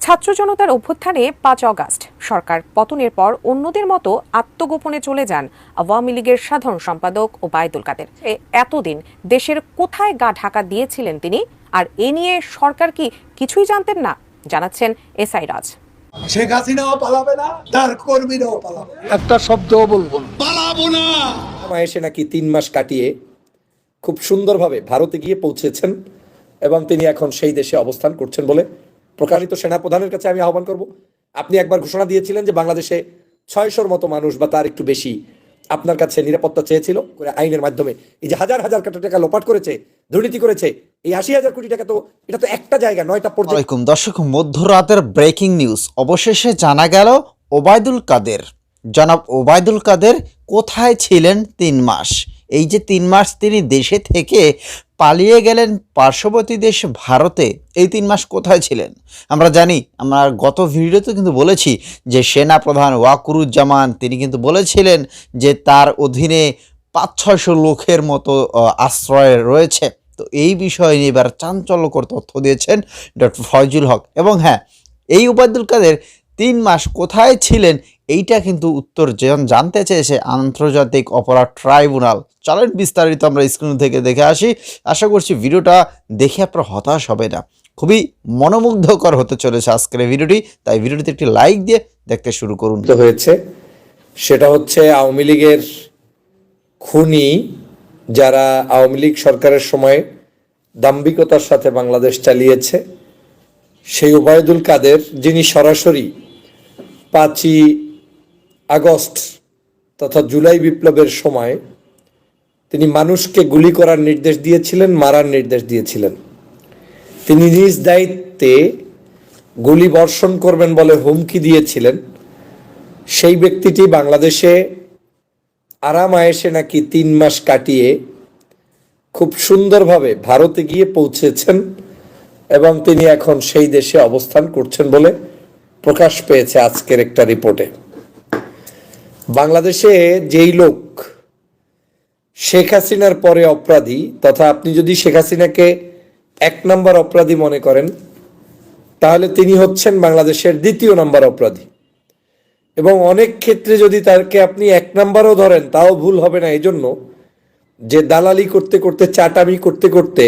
ছাত্র জনতার অভ্যুত্থানে পাঁচ অগাস্ট। সরকার পতনের পর অন্যদের মতো আত্মগোপনে চলে যান আওয়ামী লীগের সাধারণ সম্পাদক ওবায়দুল কাদের। এ এতদিন দেশের কোথায় গা ঢাকা দিয়েছিলেন তিনি? আর এ নিয়ে সরকার কি কিছুই জানতেন না? জানাচ্ছেন এসআই রাজ। শেখ হাসিনাও পালাবে না তার কর্মীরাও পালাবে একটা শব্দও বলব পালাবো না! এসে নাকি তিন মাস কাটিয়ে খুব সুন্দরভাবে ভারতে গিয়ে পৌঁছেছেন এবং তিনি এখন সেই দেশে অবস্থান করছেন বলে প্রকাশিত সেনাপ্রধানের কাছে আমি আহ্বান করব। আপনি একবার ঘোষণা দিয়েছিলেন যে বাংলাদেশে ছয়শোর মতো মানুষ বা তার একটু বেশি আপনার কাছে নিরাপত্তা চেয়েছিল আইনের মাধ্যমে। এই যে হাজার হাজার কোটি টাকা লোপাট করেছে, দুর্নীতি করেছে, এই আশি হাজার কোটি টাকা তো এটা তো একটা জায়গা, নয়টা আলাইকুম দর্শক, মধ্যরাতের ব্রেকিং নিউজ। অবশেষে জানা গেল ওবায়দুল কাদের। জনাব ওবায়দুল কাদের কোথায় ছিলেন তিন মাস? এই যে তিন মাস তিনি দেশে থেকে পালিয়ে গেলেন পার্শ্ববর্তী দেশ ভারতে, এই তিন মাস কোথায় ছিলেন? আমরা জানি, আমরা গত ভিডিওতে কিন্তু বলেছি যে সেনা প্রধান ওয়াকুরুজ্জামান, তিনি কিন্তু বলেছিলেন যে তার অধীনে পাঁচ ছয়শো লোকের মতো আশ্রয় রয়েছে। তো এই বিষয়ে নিয়ে এবার চাঞ্চল্যকর তথ্য দিয়েছেন ডক্টর ফয়জুল হক। এবং হ্যাঁ এই উবায়দুল কাদের তিন মাস কোথায় ছিলেন এইটা কিন্তু উত্তর জানতে চেয়েছে আন্তর্জাতিক অপরাধ ট্রাইব্যুনাল। চলেন বিস্তারিত আমরা স্ক্রিন থেকে দেখে আসি। আশা করছি ভিডিওটা দেখে আপনার হতাশ হবে না। খুবই মনোমুগ্ধকর হতে চলেছে আজকের ভিডিওটি। তাই ভিডিওটিতে একটি লাইক দিয়ে দেখতে শুরু করুন। হয়েছে, সেটা হচ্ছে আওয়ামী লীগের খুনি যারা আওয়ামী লীগ সরকারের সময় দাম্ভিকতার সাথে বাংলাদেশ চালিয়েছে, সেই ওবায়দুল কাদের যিনি সরাসরি পাঁচই আগস্ট তথা জুলাই বিপ্লবের সময় তিনি মানুষকে গুলি করার নির্দেশ দিয়েছিলেন, মারার নির্দেশ দিয়েছিলেন। তিনি নিজ দায়িত্বে গুলি বর্ষণ করবেন বলে হুমকি দিয়েছিলেন। সেই ব্যক্তিটি বাংলাদেশে আরাম আয়েসে নাকি তিন মাস কাটিয়ে খুব সুন্দরভাবে ভারতে গিয়ে পৌঁছেছেন এবং তিনি এখন সেই দেশে অবস্থান করছেন বলে প্রকাশ পেয়েছে আজকের একটা রিপোর্টে। বাংলাদেশে যেই লোক শেখ হাসিনার পরে অপরাধী, তথা আপনি যদি শেখ হাসিনাকে এক নম্বর অপরাধী মনে করেন, তাহলে তিনি হচ্ছেন বাংলাদেশের দ্বিতীয় নম্বর অপরাধী। এবং অনেক ক্ষেত্রে যদি তাকে আপনি এক নম্বরও ধরেন, তাও ভুল হবে না। এজন্য যে দালালি করতে করতে, চাটামি করতে করতে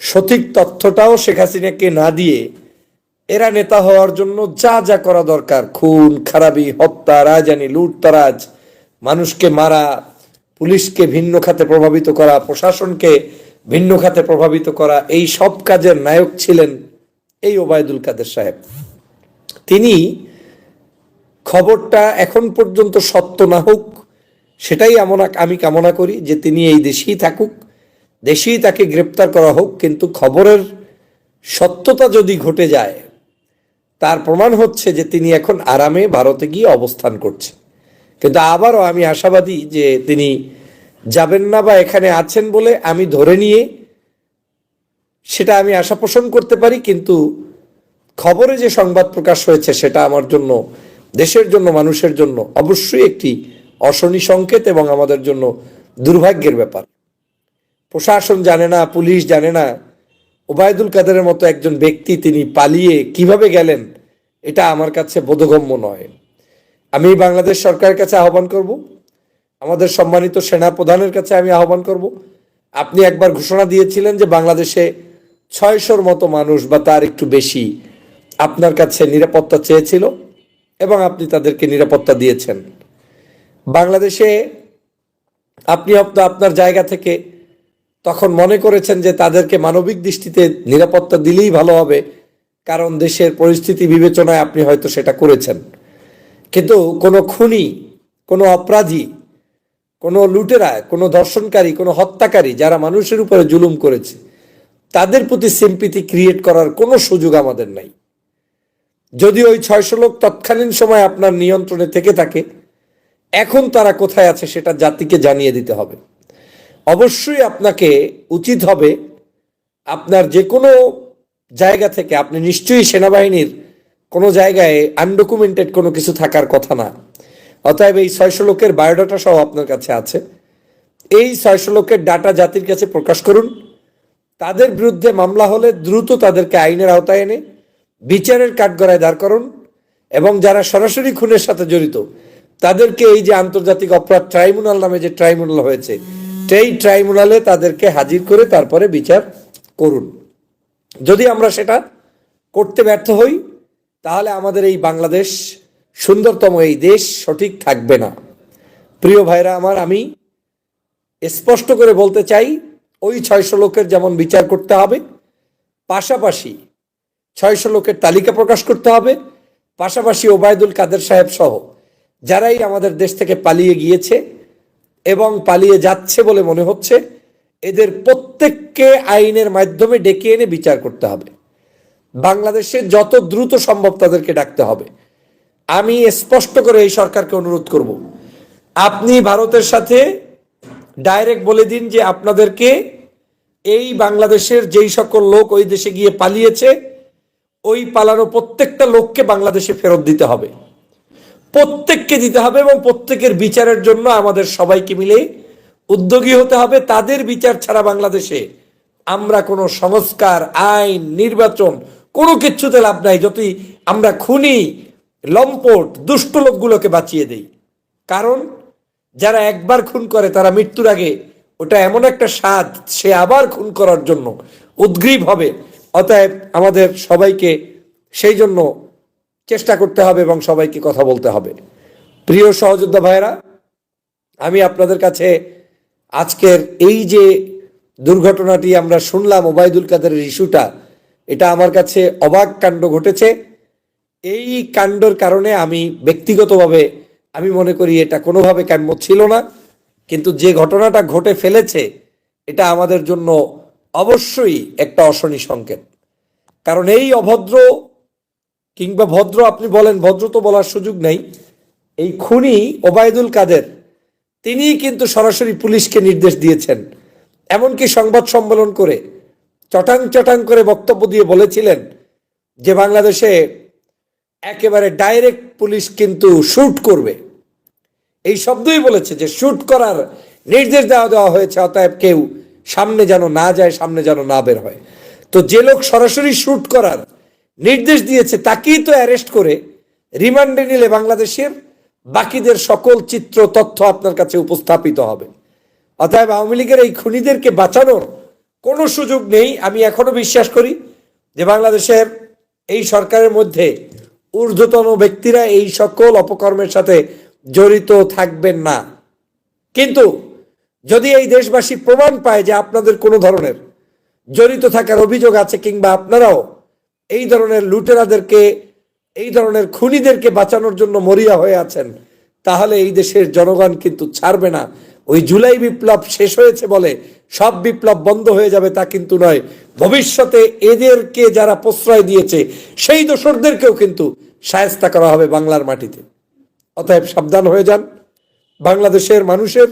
সঠিক তথ্যটাও শেখ হাসিনাকে না দিয়ে এরা নেতা হওয়ার জন্য যা যা করা দরকার। খুন, খারাপি, হত্যা রাজানি লুটতারাজ, মানুষকে মারা, পুলিশকে ভিন্ন খাতে প্রভাবিত করা, প্রশাসনকে ভিন্ন খাতে প্রভাবিত করা, এই সব কাজের নায়ক ছিলেন এই ওবায়দুল কাদের সাহেব। তিনি খবরটা এখন পর্যন্ত সত্য না হোক, সেটাই আমরা আমি কামনা করি যে তিনি এই দেশেই থাকুক, দেশেই তাকে গ্রেপ্তার করা হোক, কিন্তু খবরের সত্যতা যদি ঘটে যায় তার প্রমাণ হচ্ছে যে তিনি এখন আরামে ভারতে গিয়ে অবস্থান করছেন। কিন্তু আবারও আমি আশাবাদী যে তিনি যাবেন না বা এখানে আছেন বলে আমি ধরে নিয়ে সেটা আমি আশা পোষণ করতে পারি, কিন্তু খবরে যে সংবাদ প্রকাশ হয়েছে সেটা আমার জন্য, দেশের জন্য, মানুষের জন্য অবশ্যই একটি অশনি সংকেত এবং আমাদের জন্য দুর্ভাগ্যের ব্যাপার। প্রশাসন জানে না, পুলিশ জানে না ওবায়দুল কাদেরের মতো একজন ব্যক্তি তিনি পালিয়ে কীভাবে গেলেন, এটা আমার কাছে বোধগম্য নয়। আমি বাংলাদেশ সরকারের কাছে আহ্বান করব, আমাদের সম্মানিত সেনা প্রধানের কাছে আমি আহ্বান করব। আপনি একবার ঘোষণা দিয়েছিলেন যে বাংলাদেশে ছয়শোর মতো মানুষ বা তার একটু বেশি আপনার কাছে নিরাপত্তা চেয়েছিল এবং আপনি তাদেরকে নিরাপত্তা দিয়েছেন। বাংলাদেশে আপনি আপনার জায়গা থেকে তখন মনে করেছেন যে তাদেরকে মানবিক দৃষ্টিতে নিরাপত্তা দিলেই ভালো হবে, কারণ দেশের পরিস্থিতি বিবেচনায় আপনি হয়তো সেটা করেছেন। কিন্তু কোনো খুনি, কোনো অপরাধী, কোনো লুটেরা, কোনো ধর্ষণকারী, কোনো হত্যাকারী যারা মানুষের উপরে জুলুম করেছে, তাদের প্রতি সিম্পিতি ক্রিয়েট করার কোনো সুযোগ আমাদের নাই। যদি ওই ছয়শো লোক তৎকালীন সময় আপনার নিয়ন্ত্রণে থেকে থাকে, এখন তারা কোথায় আছে সেটা জাতিকে জানিয়ে দিতে হবে। অবশ্যই আপনাকে উচিত হবে আপনার যে কোনো জায়গা থেকে, আপনি নিশ্চয়ই সেনাবাহিনীর কোনো জায়গায় আনডকুমেন্টেড কোনো কিছু থাকার কথা না। অতএব এই ছয়শো লোকের বায়োডাটা সহ আপনার কাছে আছে। এই ছয়শো লোকের ডাটা জাতির কাছে প্রকাশ করুন। তাদের বিরুদ্ধে মামলা হলে দ্রুত তাদেরকে আইনের আওতায় এনে বিচারের কাঠগড়ায় দাঁড় করুন এবং যারা সরাসরি খুনের সাথে জড়িত, তাদেরকে এই যে আন্তর্জাতিক অপরাধ ট্রাইব্যুনাল নামে যে ট্রাইব্যুনাল হয়েছে সেই ট্রাইব্যুনালে তাদেরকে হাজির করে তারপরে বিচার করুন। যদি আমরা সেটা করতে ব্যর্থ হই, তাহলে আমাদের এই বাংলাদেশ সুন্দরতম এই দেশ সঠিক থাকবে না। প্রিয় ভাইরা আমার, আমি স্পষ্ট করে বলতে চাই, ওই ছয়শো লোকের যেমন বিচার করতে হবে, পাশাপাশি ছয়শো লোকের তালিকা প্রকাশ করতে হবে, পাশাপাশি ওবায়দুল কাদের সাহেব সহ যারাই আমাদের দেশ থেকে পালিয়ে গিয়েছে এবং পালিয়ে যাচ্ছে বলে মনে হচ্ছে, এদের প্রত্যেককে আইনের মাধ্যমে ডেকে এনে বিচার করতে হবে। বাংলাদেশে যত দ্রুত সম্ভব তাদেরকে ডাকতে হবে। আমি স্পষ্ট করে এই সরকারকে অনুরোধ করব, আপনি ভারতের সাথে ডাইরেক্ট বলে দিন যে আপনাদেরকে এই বাংলাদেশের যেই সকল লোক ওই দেশে গিয়ে পালিয়েছে, ওই পালানো প্রত্যেকটা লোককে বাংলাদেশে ফেরত দিতে হবে। প্রত্যেককে দিতে হবে এবং প্রত্যেকের বিচারের জন্য আমাদের সবাইকে মিলে উদ্যোগী হতে হবে। তাদের বিচার ছাড়া বাংলাদেশে আমরা কোনো সংস্কার, আইন, নির্বাচন কোনো কিচ্ছুতে লাভ নাই। যতই আমরা খুনি, লম্পট, দুষ্ট লোকগুলোকে বাঁচিয়ে দেই। কারণ যারা একবার খুন করে তারা মৃত্যুর আগে ওটা এমন একটা স্বাদ, সে আবার খুন করার জন্য উদ্গ্রীব হবে। অতএব আমাদের সবাইকে সেই জন্য চেষ্টা করতে হবে এবং সবাইকে কথা বলতে হবে। প্রিয় সহযোদ্ধা ভাইয়েরা, আমি আপনাদের কাছে আজকের এই যে দুর্ঘটনাটি আমরা শুনলাম, ওবায়দুল কাদেরের ইস্যুটা, এটা আমার কাছে অবাক কাণ্ড ঘটেছে। এই কাণ্ডর কারণে আমি ব্যক্তিগতভাবে আমি মনে করি এটা কোনোভাবে কাম্য ছিল না, কিন্তু যে ঘটনাটা ঘটে ফেলেছে, এটা আমাদের জন্য অবশ্যই একটা অশনি সংকেত। কারণ এই অভদ্র কিংবা ভদ্র, আপনি বলেন, ভদ্র তো বলার সুযোগ নেই। এই খুনি ওবায়দুল কাদের তিনি কিন্তু সরাসরি পুলিশকে নির্দেশ দিয়েছেন। এমনকি সংবাদ সম্মেলন করে চটাং চটাং করে বক্তব্য দিয়ে বলেছিলেন যে বাংলাদেশে একেবারে ডাইরেক্ট পুলিশ কিন্তু শ্যুট করবে। এই শব্দই বলেছে যে শ্যুট করার নির্দেশ দেওয়া দেওয়া হয়েছে, অতএব কেউ সামনে যেন না যায়, সামনে যেন না বের হয়। তো যে লোক সরাসরি শ্যুট করার নির্দেশ দিয়েছে তাকেই তো অ্যারেস্ট করে রিমান্ডে নিলে বাংলাদেশের বাকিদের সকল চিত্র তথ্য আপনার কাছে উপস্থাপিত হবে। অতএব আওয়ামী লীগের এই খুনিদেরকে বাঁচানোর কোনো সুযোগ নেই। আমি এখনও বিশ্বাস করি যে বাংলাদেশের এই সরকারের মধ্যে ঊর্ধ্বতন ব্যক্তিরা এই সকল অপকর্মের সাথে জড়িত থাকবেন না। কিন্তু যদি এই দেশবাসী প্রমাণ পায় যে আপনাদের কোনো ধরনের জড়িত থাকার অভিযোগ আছে কিংবা আপনারাও এই ধরনের লুটেরাদেরকে, এই ধরনের খুনিদেরকে বাঁচানোর জন্য মরিয়া হয়ে আছেন, তাহলে এই দেশের জনগণ কিন্তু ছাড়বে না। ওই জুলাই বিপ্লব শেষ হয়েছে বলে সব বিপ্লব বন্ধ হয়ে যাবে তা কিন্তু নয়। ভবিষ্যতে এদেরকে যারা প্রশ্রয় দিয়েছে, সেই দোসরদেরকেও কিন্তু সায়স্তা করা হবে বাংলার মাটিতে। অতএব সাবধান হয়ে যান। বাংলাদেশের মানুষের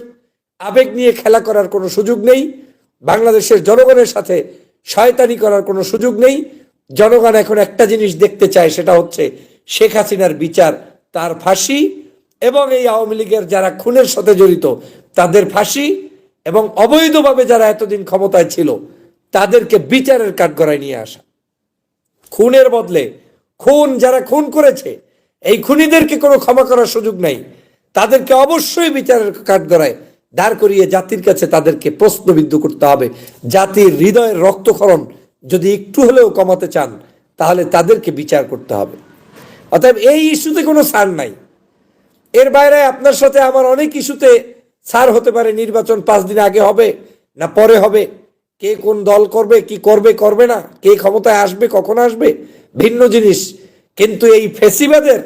আবেগ নিয়ে খেলা করার কোনো সুযোগ নেই। বাংলাদেশের জনগণের সাথে শয়তানি করার কোনো সুযোগ নেই। জনগণ এখন একটা জিনিস দেখতে চায়, সেটা হচ্ছে শেখ হাসিনার বিচার, তার ফাঁসি এবং এই আওয়ামী লীগের যারা খুনের সাথে জড়িত, তাদের ফাঁসি এবং অবৈধভাবে যারা এতদিন ক্ষমতায় ছিল, তাদেরকে বিচারের কাঠগড়ায় নিয়ে আসা। খুনের বদলে খুন, যারা খুন করেছে, এই খুনিদেরকে কোনো ক্ষমা করার সুযোগ নাই। তাদেরকে অবশ্যই বিচারের কাঠগড়ায় দাঁড় করিয়ে জাতির কাছে তাদেরকে প্রশ্নবিদ্ধ করতে হবে। জাতির হৃদয়ের রক্তক্ষরণ যদি একটু হলেও কমাতে চান, তাহলে তাদেরকে বিচার করতে হবে। অতএব এই ইস্যুতে কোনো সার নাই। এর বাইরে আপনার সাথে আমার অনেক ইস্যুতে সার হতে পারে, নির্বাচন পাঁচ দিন আগে হবে না পরে হবে। কে কোন দল করবে, কি করবে করবে না, কে ক্ষমতায় আসবে, কখন আসবে, ভিন্ন জিনিস। কিন্তু এই ফেসিবাদের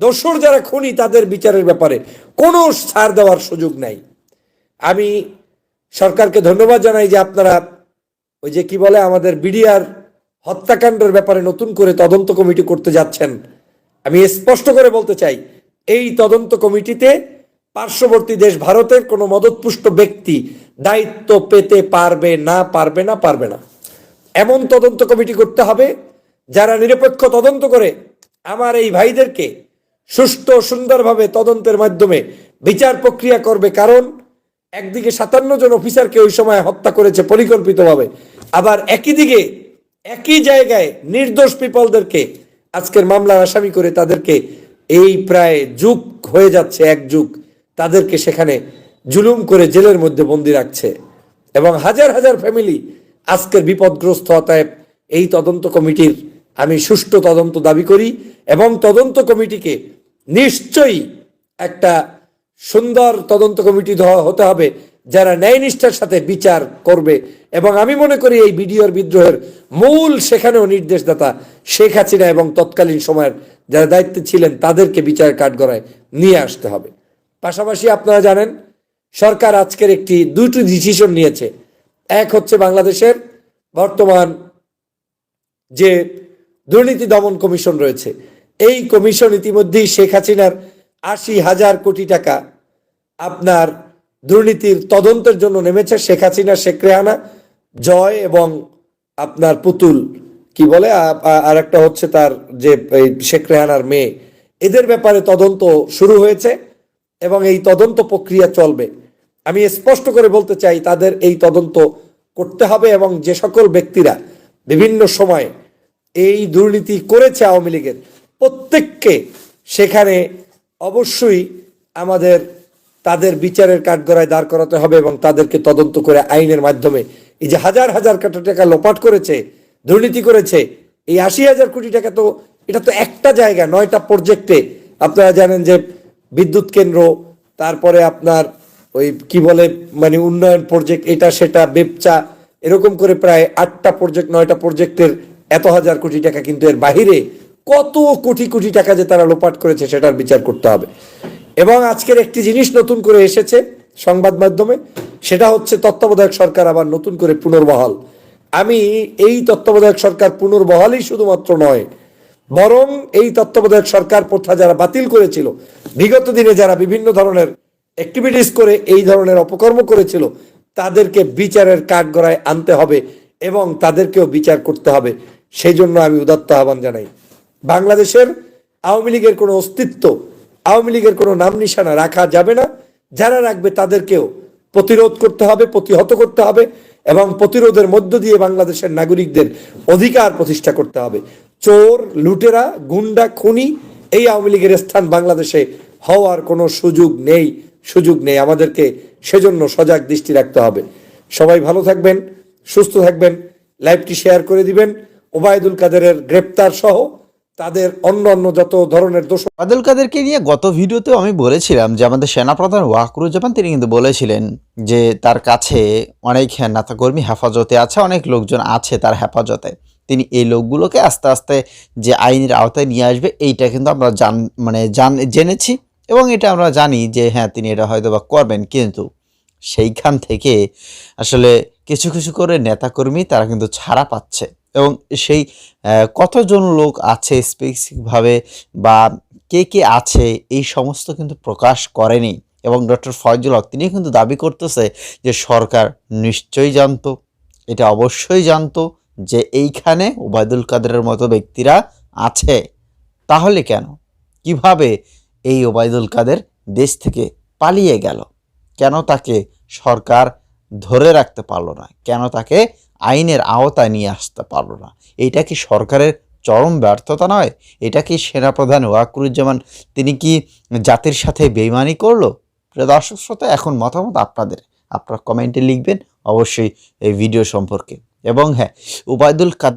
দোসর যারা খুনি, তাদের বিচারের ব্যাপারে কোনো ছাড় দেওয়ার সুযোগ নাই। আমি সরকারকে ধন্যবাদ জানাই যে আপনারা ওই যে কি বলে আমাদের বিডিআর হত্যাকাণ্ডের ব্যাপারে নতুন করে তদন্ত কমিটি করতে যাচ্ছেন। আমি স্পষ্ট করে বলতে চাই, এই তদন্ত কমিটিতে পার্শ্ববর্তী দেশ ভারতের কোনো মদতপুষ্ট ব্যক্তি দায়িত্ব পেতে পারবে না পারবে না পারবে না। এমন তদন্ত কমিটি করতে হবে, যারা নিরপেক্ষ তদন্ত করে আমার এই ভাইদেরকে সুষ্ঠু সুন্দরভাবে তদন্তের মাধ্যমে বিচার প্রক্রিয়া করবে। কারণ একদিকে সাতান্ন জন অফিসারকে ওই সময় হত্যা করেছে পরিকল্পিতভাবে, আবার একই দিকে, একই জায়গায় নির্দোষ পিপলদেরকে, আজকের মামলার আসামি করে তাদেরকে এই প্রায় যুগ হয়ে যাচ্ছে, এক যুগ, তাদেরকে সেখানে জুলুম করে জেলের মধ্যে বন্দি রাখছে। এবং হাজার হাজার ফ্যামিলি আজকের বিপদগ্রস্ত অতএব এই তদন্ত কমিটির আমি সুষ্ঠু তদন্ত দাবি করি এবং তদন্ত কমিটিকে নিশ্চয়ই একটা সুন্দর তদন্ত কমিটি হতে হবে, যারা ন্যায়নিষ্ঠার সাথে বিচার করবে। এবং আমি মনে করি এই বিডিওর বিদ্রোহের মূল সেখানেও নির্দেশদাতা শেখ হাসিনা এবং তৎকালীন সময়ের যারা দায়িত্বে ছিলেন, তাদেরকে বিচার কাঠগড়ায় নিয়ে আসতে হবে। পাশাপাশি আপনারা জানেন, সরকার আজকের একটি দুটি ডিসিশন নিয়েছে। এক হচ্ছে বাংলাদেশের বর্তমান যে দুর্নীতি দমন কমিশন রয়েছে। এই কমিশন ইতিমধ্যেই শেখ হাসিনার আশি হাজার কোটি টাকা আপনার দুর্নীতির তদন্তের জন্য নেমেছে শেখ হাসিনা, শেখ রেহানা, জয় এবং আপনার পুতুল। কি বলে? আর একটা হচ্ছে তার যে শেখ রেহানার মেয়ে। এদের ব্যাপারে তদন্ত শুরু হয়েছে এবং এই তদন্ত প্রক্রিয়া চলবে। আমি স্পষ্ট করে বলতে চাই, তাদের এই তদন্ত করতে হবে এবং যে সকল ব্যক্তিরা বিভিন্ন সময় এই দুর্নীতি করেছে আওয়ামী লীগের, প্রত্যেককে সেখানে অবশ্যই আমাদের, তাদের বিচারের কাঠগড়ায় দাঁড় করাতে হবে এবং তাদেরকে তদন্ত করে আইনের মাধ্যমে এই যে হাজার হাজার কোটি টাকা লোপাট করেছে, দুর্নীতি করেছে, এই আশি হাজার কোটি টাকা তো, এটা তো একটা জায়গা, নয়টা প্রজেক্টে আপনারা জানেন যে বিদ্যুৎ কেন্দ্র, তারপরে আপনার ওই কি বলে মানে উন্নয়ন প্রজেক্ট এটা, সেটা, বেপচা, এরকম করে প্রায় আটটা প্রজেক্ট নয়টা প্রজেক্টের এত হাজার কোটি টাকা কিন্তু এর বাহিরে কত কোটি কোটি টাকা যে তারা লোপাট করেছে সেটার বিচার করতে হবে। এবং আজকের একটি জিনিস নতুন করে এসেছে সংবাদ মাধ্যমে, সেটা হচ্ছে তত্ত্বাবধায়ক সরকার আবার নতুন করে পুনর্বহাল। আমি এই তত্ত্বাবধায়ক সরকার পুনর্বহালই শুধুমাত্র নয়, বরং এই তত্ত্বাবধায়ক সরকার প্রথা যারা বাতিল করেছিল, বিগত দিনে যারা বিভিন্ন ধরনের অ্যাক্টিভিটিস করে এই ধরনের অপকর্ম করেছিল, তাদেরকে বিচারের কাঠগড়ায় আনতে হবে এবং তাদেরকেও বিচার করতে হবে। সেই জন্য আমি উদাত্ত আহ্বান জানাই। বাংলাদেশের আওয়ামী লীগের কোনো অস্তিত্ব, আওয়ামী লীগের কোনো নাম নিশানা রাখা যাবে না। যারা রাখবে তাদেরকেও প্রতিরোধ করতে হবে, প্রতিহত করতে হবে এবং প্রতিরোধের মধ্য দিয়ে বাংলাদেশের নাগরিকদের অধিকার প্রতিষ্ঠা করতে হবে। চোর, লুটেরা, গুন্ডা, খুনি এই আওয়ামী লীগের স্থান বাংলাদেশে হওয়ার কোনো সুযোগ নেই সুযোগ নেই। আমাদেরকে সেজন্য সজাগ দৃষ্টি রাখতে হবে। সবাই ভালো থাকবেন, সুস্থ থাকবেন, লাইভটি শেয়ার করে দিবেন। ওবায়দুল কাদেরের গ্রেপ্তার সহ তাদের অন্য অন্য যত ধরনের দোষ আব্দুল কাদেরকে নিয়ে গত ভিডিওতেও আমি বলেছিলাম যে আমাদের সেনাপ্রধান ওয়াকরুজ্জামান তিনি কিন্তু বলেছিলেন যে তার কাছে অনেক নেতাকর্মী হেফাজতে আছে, অনেক লোকজন আছে তার হেফাজতে। তিনি এই লোকগুলোকে আস্তে আস্তে যে আইনের আওতায় নিয়ে আসবে, এইটা কিন্তু আমরা জান মানে জান, জেনেছি এবং এটা আমরা জানি যে হ্যাঁ তিনি এটা হয়তো বা করবেন। কিন্তু সেইখান থেকে আসলে কিছু কিছু করে নেতাকর্মী তারা কিন্তু ছাড়া পাচ্ছে। এবং সেই কতজন লোক আছে স্পেসিফিকভাবে বা কে কে আছে, এই সমস্ত কিন্তু প্রকাশ করেনি। এবং ডক্টর ফয়জুল হক তিনি কিন্তু দাবি করতেছে যে সরকার নিশ্চয়ই জানতো, এটা অবশ্যই জানতো যে এইখানে ওবায়দুল কাদেরের মতো ব্যক্তিরা আছে। তাহলে কেন? কীভাবে এই ওবায়দুল কাদের দেশ থেকে পালিয়ে গেল? কেন তাকে সরকার ধরে রাখতে পারল না? কেন তাকে আইনের আওতায় নিয়ে আসতে পারল না। এটা কি সরকারের চরম ব্যর্থতা নয়? এটা কি সেনাপ্রধান ওয়াকুরুজ্জামান, তিনি কি জাতির সাথে বেইমানি করল? দর্শক শ্রোতা, এখন মতামত আপনাদের। আপনারা কমেন্টে লিখবেন, অবশ্যই এই ভিডিও সম্পর্কে। এবং হ্যাঁ উবায়দুল কাদ